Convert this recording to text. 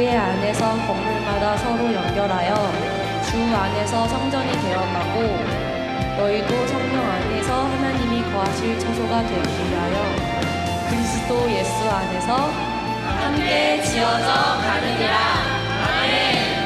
교회 안에서 건물마다 서로 연결하여 주 안에서 성전이 되어가고 너희도 성령 안에서 하나님이 거하실 처소가 되기 위하여 그리스도 예수 안에서 함께 지어져 가느니라. 아멘.